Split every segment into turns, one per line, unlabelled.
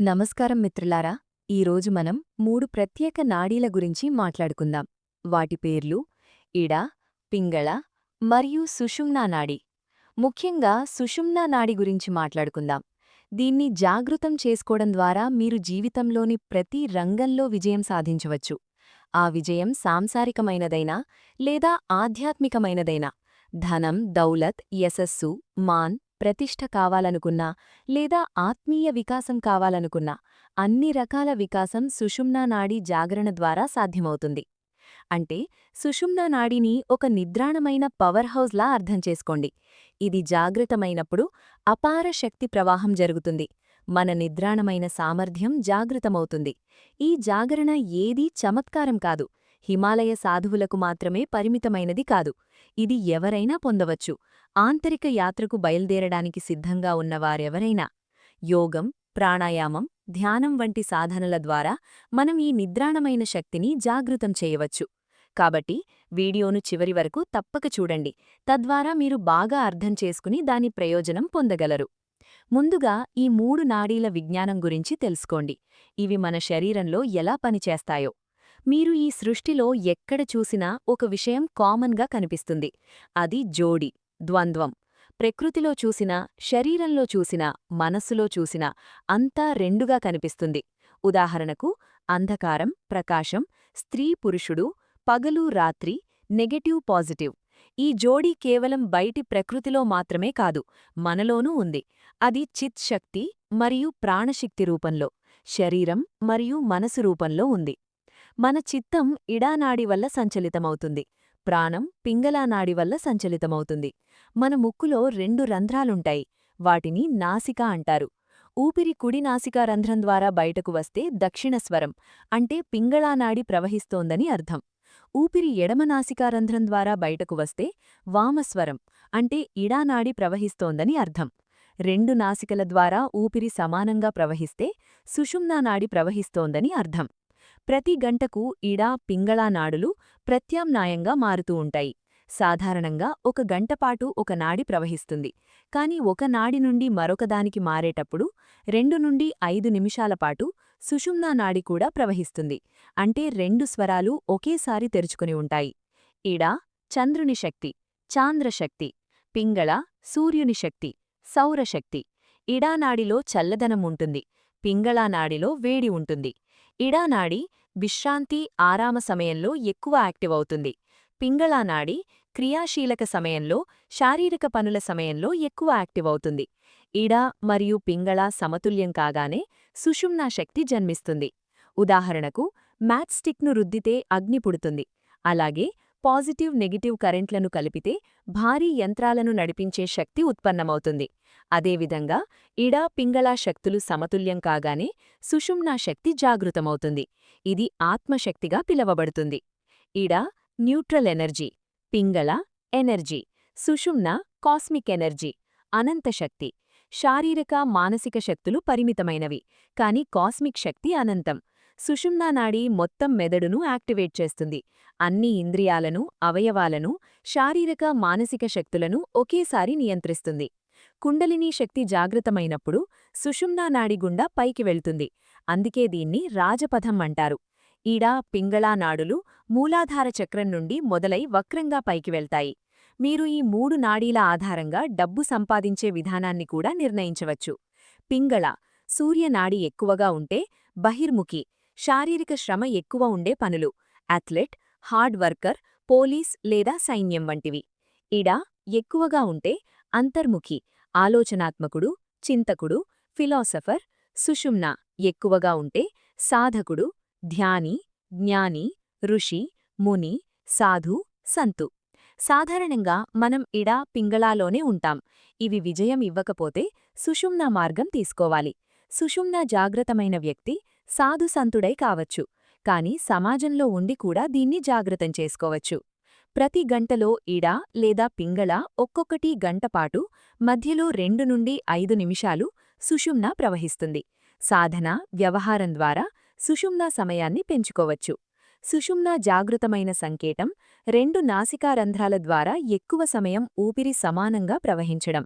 నమస్కారం మిత్రులారా ఈరోజు మనం మూడు ప్రత్యేక నాడీల గురించి మాట్లాడుకుందాం. వాటి పేర్లు ఇడ పింగళ మరియు సుషుమ్నా నాడి. ముఖ్యంగా సుషుమ్నా నాడి గురించి మాట్లాడుకుందాం. దీన్ని జాగృతం చేసుకోవడం ద్వారా మీరు జీవితంలోని ప్రతి రంగంలో విజయం సాధించవచ్చు. ఆ విజయం సాంసారికమైనదైనా లేదా ఆధ్యాత్మికమైనదైనా. ధనం దౌలత్ యశస్సు మాన్ ప్రతిష్ఠ కావాలనుకున్నా లేదా ఆత్మీయ వికాసం కావాలనుకున్నా అన్ని రకాల వికాసం సుషుమ్నా నాడీ జాగరణ ద్వారా సాధ్యమవుతుంది. అంటే సుషుమ్నానాడిని ఒక నిద్రాణమైన పవర్ హౌస్లా అర్థం చేసుకోండి. ఇది జాగృతమైనప్పుడు అపార శక్తి ప్రవాహం జరుగుతుంది. మన నిద్రాణమైన సామర్థ్యం జాగృతమవుతుంది. ఈ జాగరణ ఏదీ చమత్కారం కాదు. హిమాలయ సాధువులకు మాత్రమే పరిమితమైనది కాదు. ఇది ఎవరైనా పొందవచ్చు. ఆంతరిక యాత్రకు బయల్దేరడానికి సిద్ధంగా ఉన్నవారెవరైనా యోగం ప్రాణాయామం ధ్యానం వంటి సాధనల ద్వారా మనం ఈ నిద్రాణమైన శక్తిని జాగృతం చేయవచ్చు. కాబట్టి వీడియోను చివరి వరకు తప్పక చూడండి. తద్వారా మీరు బాగా అర్థం చేసుకుని దాని ప్రయోజనం పొందగలరు. ముందుగా ఈ మూడు నాడీల విజ్ఞానం గురించి తెలుసుకోండి. ఇవి మన శరీరంలో ఎలా పనిచేస్తాయో. మీరు ఈ సృష్టిలో ఎక్కడ చూసినా ఒక విషయం కామన్గా కనిపిస్తుంది. అది జోడి ద్వంద్వం. ప్రకృతిలో చూసినా శరీరంలో చూసినా మనస్సులో చూసినా అంతా రెండుగా కనిపిస్తుంది. ఉదాహరణకు అంధకారం ప్రకాశం స్త్రీ పురుషుడు పగలు రాత్రి నెగటివ్ పాజిటివ్. ఈ జోడీ కేవలం బయటి ప్రకృతిలో మాత్రమే కాదు మనలోనూ ఉంది. అది చిత్ శక్తి మరియు ప్రాణశక్తి రూపంలో శరీరం మరియు మనసు రూపంలో ఉంది. మన చిత్తం ఇడానాడి వల్ల సంచలితమవుతుంది. ప్రాణం పింగళానాడి వల్ల సంచలితమవుతుంది. మన ముక్కులో రెండు రంధ్రాలుంటాయి. వాటిని నాసిక అంటారు. ఊపిరి కుడి నాసికా రంధ్రం ద్వారా బయటకు వస్తే దక్షిణస్వరం అంటే పింగళానాడి ప్రవహిస్తోందని అర్థం. ఊపిరి ఎడమ నాసికారంధ్రం ద్వారా బయటకు వస్తే వామస్వరం అంటే ఇడానాడి ప్రవహిస్తోందని అర్థం. రెండు నాసికల ద్వారా ఊపిరి సమానంగా ప్రవహిస్తే సుషుమ్నానాడి ప్రవహిస్తోందని అర్థం. ప్రతి గంటకు ఇడా పింగళా నాడులు ప్రత్యామ్నాయంగా మారుతూ ఉంటాయి. సాధారణంగా ఒక గంటపాటు ఒక నాడి ప్రవహిస్తుంది. కాని ఒక నాడి నుండి మరొకదానికి మారేటప్పుడు రెండు నుండి ఐదు నిమిషాలపాటు సుషుమ్నా నాడి కూడా ప్రవహిస్తుంది. అంటే రెండు స్వరాలు ఒకేసారి తెరుచుకుని ఉంటాయి. ఇడా చంద్రుని శక్తి చాంద్రశక్తి పింగళ సూర్యుని శక్తి సౌరశక్తి ఇడానాడిలో చల్లదనం ఉంటుంది. పింగళానాడిలో వేడి ఉంటుంది. ఇడానాడి విశ్రాంతి ఆరామ సమయంలో ఎక్కువ యాక్టివ్ అవుతుంది. పింగళానాడి క్రియాశీలక సమయంలో శారీరక పనుల సమయంలో ఎక్కువ యాక్టివ్ అవుతుంది. ఇడ మరియు పింగళ సమతుల్యం కాగానే సుషుమ్నా శక్తి జన్మిస్తుంది. ఉదాహరణకు మ్యాచ్ స్టిక్ను రుద్దితే అగ్ని పుడుతుంది. అలాగే పాజిటివ్ నెగిటివ్ కరెంట్లను కలిపితే భారీ యంత్రాలను నడిపించే శక్తి ఉత్పన్నమవుతుంది. అదేవిధంగా ఇడా పింగళా శక్తులు సమతుల్యం కాగానే సుషుమ్నా శక్తి జాగృతమవుతుంది. ఇది ఆత్మశక్తిగా పిలవబడుతుంది. Ida neutral energy Pingala energy Sushumna cosmic energy Ananthashakti శారీరక మానసిక శక్తులు పరిమితమైనవి కాని కాస్మిక్ శక్తి అనంతం. సుషుమ్నా నాడి మొత్తం మెదడును యాక్టివేట్ చేస్తుంది. అన్ని ఇంద్రియాలను అవయవాలను శారీరక మానసిక శక్తులను ఒకేసారి నియంత్రిస్తుంది. కుండలినీ శక్తి జాగృతమైనప్పుడు సుషుమ్నా నాడి గుండా పైకి వెళ్తుంది. అందుకే దీన్ని రాజపథం అంటారు. ఈడ పింగళా నాడులు మూలాధార చక్రం నుండి మొదలై వక్రంగా పైకి వెళ్తాయి. మీరు ఈ మూడు నాడీల ఆధారంగా డబ్బు సంపాదించే విధానాన్ని కూడా నిర్ణయించవచ్చు. పింగళ సూర్యనాడి ఎక్కువగా ఉంటే బహిర్ముఖి శారీరక శ్రమ ఎక్కువ ఉండే పనులు. అథ్లెట్ హార్డ్ వర్కర్ పోలీస్ లేదా సైన్యం వంటివి. ఇడ ఎక్కువగా ఉంటే అంతర్ముఖి ఆలోచనాత్మకుడు చింతకుడు ఫిలాసఫర్ సుషుమ్న ఎక్కువగా ఉంటే సాధకుడు ధ్యాని జ్ఞాని ఋషి ముని సాధు సంతు. సాధారణంగా మనం ఇడా పింగళాలోనే ఉంటాం. ఇవి విజయం ఇవ్వకపోతే సుషుమ్న మార్గం తీసుకోవాలి. సుషుమ్న జాగ్రతమైన వ్యక్తి సాధుసంతుడై కావచ్చు. కాని సమాజంలో ఉండి కూడా దీన్ని జాగ్రతం చేసుకోవచ్చు. ప్రతి గంటలో ఇడ లేదా పింగళ ఒక్కొక్కటి గంటపాటు మధ్యలో రెండు నుండి ఐదు నిమిషాలు సుషుమ్న ప్రవహిస్తుంది. సాధన వ్యవహారం ద్వారా సుషుమ్న సమయాన్ని పెంచుకోవచ్చు. సుషుమ్న జాగృతమైన సంకేతం రెండు నాసికారంధ్రాల ద్వారా ఎక్కువ సమయం ఊపిరి సమానంగా ప్రవహించడం.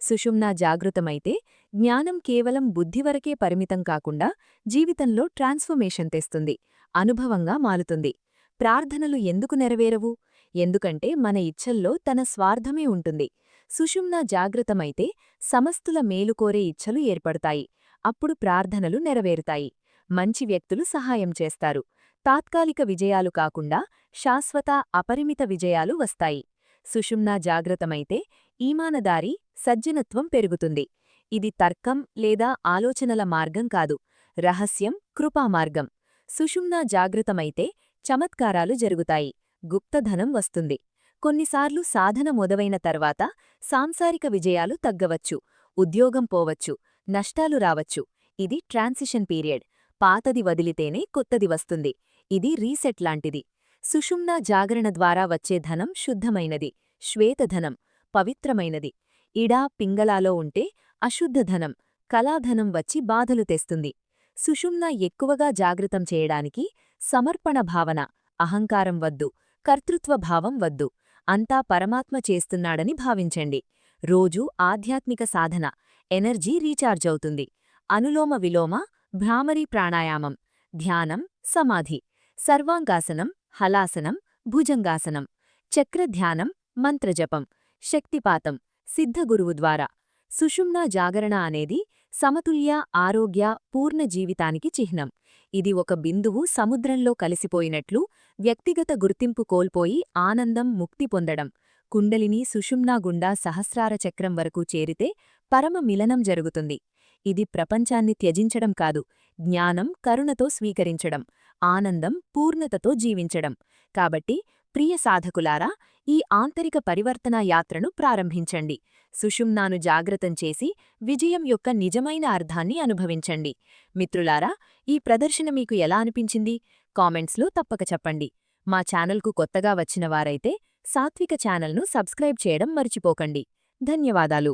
సుషుమ్నా జాగృతమైతే జ్ఞానం కేవలం బుద్ధి వరకే పరిమితం కాకుండా జీవితంలో ట్రాన్స్ఫర్మేషన్ తెస్తుంది అనుభవంగా మారుతుంది ప్రార్థనలు ఎందుకు నెరవేరవు? ఎందుకంటే మన ఇచ్ఛల్లో తన స్వార్థమే ఉంటుంది. సుషుమ్న జాగృతమైతే సమస్తుల మేలుకోరే ఇచ్ఛలు ఏర్పడతాయి. అప్పుడు ప్రార్థనలు నెరవేరుతాయి. మంచి వ్యక్తులు సహాయం చేస్తారు. తాత్కాలిక విజయాలు కాకుండా శాశ్వత అపరిమిత విజయాలు వస్తాయి. సుషుమ్నా జాగ్రతమైతే ఈమానదారి సజ్జనత్వం పెరుగుతుంది. ఇది తర్కం లేదా ఆలోచనల మార్గం కాదు. రహస్యం కృపామార్గం సుషుమ్నా జాగృతమైతే చమత్కారాలు జరుగుతాయి. గుప్తధనం వస్తుంది. కొన్నిసార్లు సాధన మొదవైన తర్వాత సాంసారిక విజయాలు తగ్గవచ్చు. ఉద్యోగం పోవచ్చు. నష్టాలు రావచ్చు. ఇది ట్రాన్సిషన్ పీరియడ్. పాతది వదిలితేనే కొత్తది వస్తుంది. ఇది రీసెట్ లాంటిది. సుషుమ్నా జాగరణ ద్వారా వచ్చే ధనం శుద్ధమైనది. శ్వేతధనం. పవిత్రమైనది. ఇడా పింగళాలో ఉంటే అశుద్ధధనం కళాధనం వచ్చి బాధలు తెస్తుంది. సుషుమ్న ఎక్కువగా జాగృతం చేయడానికి సమర్పణ భావన అహంకారం వద్దు కర్తృత్వభావం వద్దు. అంతా పరమాత్మ చేస్తున్నాడని భావించండి. రోజూ ఆధ్యాత్మిక సాధన ఎనర్జీ రీచార్జ్ అవుతుంది. అనులోమ విలోమ భ్రామరీ ప్రాణాయామం ధ్యానం సమాధి సర్వాంగాసనం హలాసనం భుజంగాసనం చక్రధ్యానం మంత్రజపం. శక్తిపాతం సిద్ధగురువు ద్వారా. సుషుమ్నా జాగరణ అనేది సమతుల్య ఆరోగ్య పూర్ణ జీవితానికి చిహ్నం. ఇది ఒక బిందువు సముద్రంలో కలిసిపోయినట్లు వ్యక్తిగత గుర్తింపు కోల్పోయి ఆనందం ముక్తి పొందడం. కుండలిని సుషుమ్నా గుండా సహస్రార చక్రం వరకు చేరితే పరమ మిలనం జరుగుతుంది. ఇది ప్రపంచాన్ని త్యజించడం కాదు జ్ఞానం కరుణతో స్వీకరించడం ఆనందం పూర్ణతతో జీవించడం. కాబట్టి ప్రియ సాధకులారా ఈ ఆంతరిక పరివర్తన యాత్రను ప్రారంభించండి. సుషుమ్నాను జాగ్రత్తం చేసి విజయం యొక్క నిజమైన అర్థాన్ని అనుభవించండి. మిత్రులారా ఈ ప్రదర్శన మీకు ఎలా అనిపించింది? కామెంట్స్లో తప్పక చెప్పండి. మా ఛానల్కు కొత్తగా వచ్చిన వారైతే సాత్విక ఛానల్ను సబ్స్క్రైబ్ చేయడం మర్చిపోకండి. ధన్యవాదాలు.